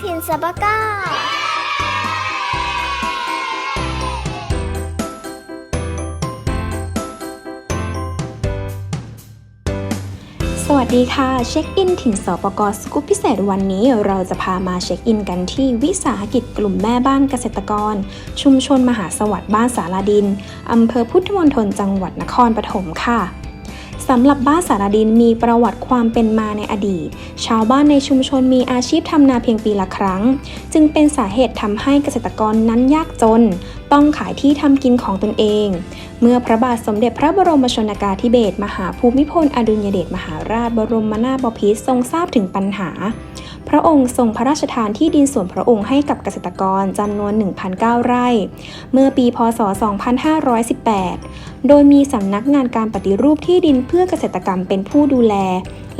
สปก้าสวัสดีค่ะ เช็คอินถิ่นสปกสกุปพิเศษวันนี้เราจะพามาเช็คอินกันที่วิสาหกิจกลุ่มแม่บ้านเกษตรกร ชุมชนมหาสวัสดิ์บ้านสารดิน อำเภอพุทธมณฑลจังหวัดนครปฐมค่ะ สำหรับบ้านสารดินมีประวัติความเป็นมาในอดีต ชาวบ้านในชุมชนมีอาชีพทำนาเพียงปีละครั้ง จึงเป็นสาเหตุทำให้เกษตรกรนั้นยากจน ต้องขายที่ทำกินของตนเอง เมื่อพระบาทสมเด็จพระบรมชนากาธิเบศรมหาภูมิพลอดุลยเดชมหาราชบรมนาถบพิตรทรงทราบถึงปัญหา พระองค์ทรงพระราชทานที่ดินส่วนพระองค์ให้กับเกษตรกรจำนวน 1,009 ไร่ เมื่อปี พศ 2518 โดยมีสำนักงานการปฏิรูปที่ดินเพื่อเกษตรกรรมเป็นผู้ดูแล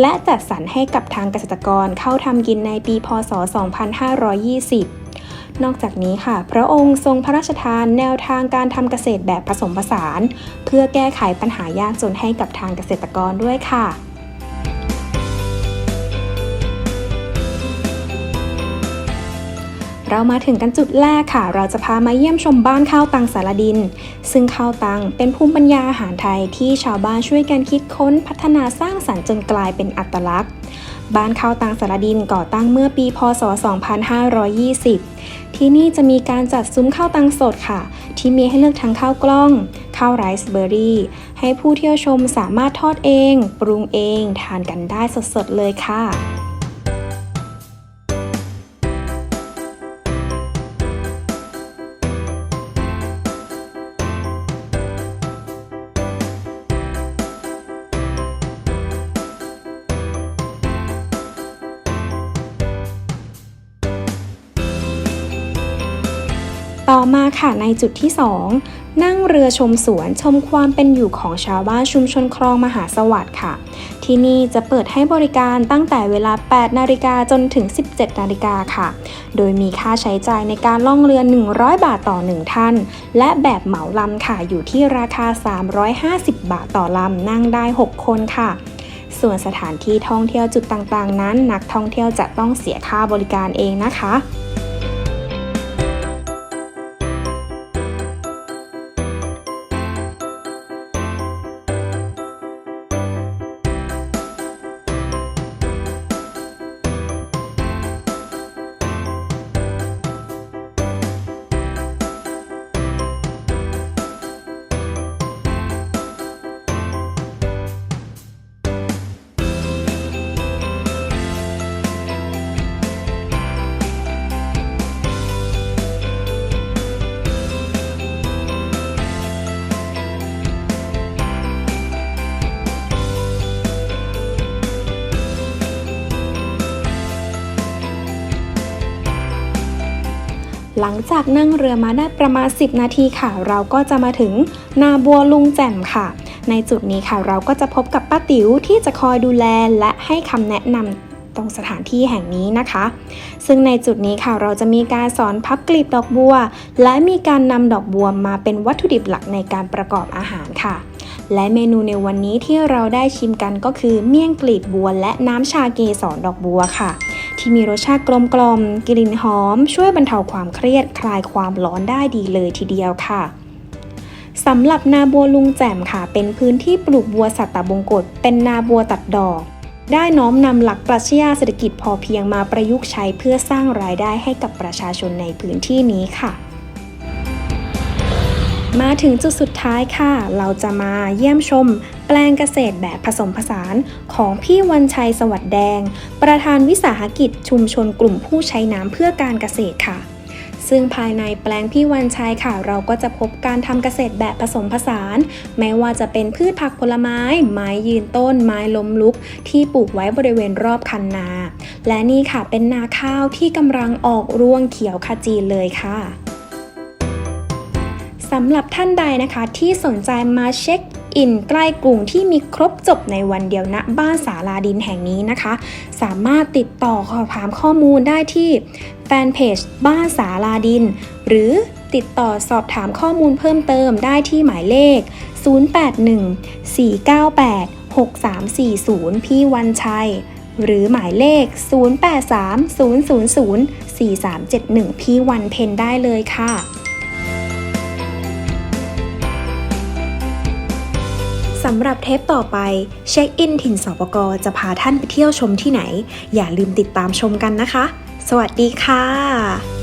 และจัดสรรให้กับทางเกษตรกรเข้าทำกินในปี พศ 2520นอกจากนี้ค่ะ พระองค์ทรงพระราชทานแนวทางการทำเกษตรแบบผสมผสาน เพื่อแก้ไขปัญหายากจนให้กับทางเกษตรกรด้วยค่ะ เรามาถึงกันจุดแรกค่ะ เราจะพามาเยี่ยมชมบ้านข้าวตังสารดิน ซึ่งข้าวตังเป็นภูมิปัญญาอาหารไทยที่ชาวบ้านช่วยกันคิดค้นพัฒนาสร้างสรรค์จนกลายเป็นอัตลักษณ์ บ้านข้าวตังสารดินก่อตั้งเมื่อปี พศ 2520 ที่นี่จะมีการจัดซุ้มข้าวตังสดค่ะ ที่มีให้เลือกทั้งข้าวกล้อง ข้าวไรซ์เบอร์รี่ ให้ผู้เที่ยวชมสามารถทอดเอง ปรุงเอง ทานกันได้สดๆเลยค่ะ ต่อมาค่ะในจุดที่ 2 นั่งเรือชมสวนชมความเป็นอยู่ของชาวบ้านชุมชนคลองมหาสวัสดิ์ค่ะ ที่นี่จะเปิดให้บริการตั้งแต่เวลา 8 นาฬิกาจนถึง 17 นาฬิกาค่ะ โดยมีค่าใช้จ่ายในการล่องเรือ 100 บาทต่อ 1 ท่าน และแบบเหมาลำค่ะอยู่ที่ราคา 350 บาทต่อลำนั่งได้ 6 คนค่ะส่วนสถานที่ท่องเที่ยวจุดต่างๆ นั้น นักท่องเที่ยวจะต้องเสียค่าบริการเองนะคะ หลังจากนั่งเรือมาได้ประมาณ 10 นาทีค่ะ เราก็จะมาถึงนาบัวลุงแจ่มค่ะ ในจุดนี้ค่ะเราก็จะพบกับป้าติ๋วที่จะคอยดูแลและให้คำแนะนำตรงสถานที่แห่งนี้นะคะ ซึ่งในจุดนี้ค่ะเราจะมีการสอนพับกลีบดอกบัว และมีการนำดอกบัวมาเป็นวัตถุดิบหลักในการประกอบอาหารค่ะและเมนูในวันนี้ที่เราได้ชิมกันก็คือเมี่ยงกลีบบัวและน้ำชาเกสรดอกบัวค่ะ ที่มีรสชาติกลมกลมกลิ่นหอม ช่วยบรรเทาความเครียดคลายความร้อนได้ดีเลยทีเดียวค่ะสำหรับนาบัวลุงแจ่มค่ะ เป็นพื้นที่ปลูกบัวสัตตบงกฎเป็นนาบัวตัดดอก ได้น้อมนำหลักปรัชญาเศรษฐกิจพอเพียงมาประยุกต์ใช้เพื่อสร้างรายได้ให้กับประชาชนในพื้นที่นี้ค่ะมาถึงจุดสุดท้ายค่ะ เราจะมาเยี่ยมชม แปลงเกษตรแบบผสมผสานของพี่วันชัยสวัสดแดง ประธานวิสาหกิจชุมชนกลุ่มผู้ใช้น้ำเพื่อการเกษตรค่ะซึ่งภายในแปลงพี่วันชัยค่ะ เราก็จะพบการทำเกษตรแบบผสมผสานไม่ว่าจะเป็นพืชผักผลไม้ ไม้ยืนต้น ไม้ล้มลุก ที่ปลูกไว้บริเวณรอบคันนา และนี่ค่ะเป็นนาข้าวที่กำลังออกร่วงเขียวขจีเลยค่ะสำหรับท่านใดนะคะที่สนใจมาเช็ค อินใกล้กรุงที่มีครบจบในวันเดียวณบ้านสาลาดินแห่งนี้นะคะ สามารถติดต่อสอบถามข้อมูลได้ที่แฟนเพจบ้านสาลาดิน หรือติดต่อสอบถามข้อมูลเพิ่มเติมได้ที่หมายเลข 081 498 6340 พี่วันชัย หรือหมายเลข 0830004371 พี่วันเพนได้เลยค่ะำหรับเทปต่อไป เช็คอินถิ่นสปกจะพาท่านไปเที่ยวชมที่ไหน อย่าลืมติดตามชมกันนะคะ สวัสดีค่ะ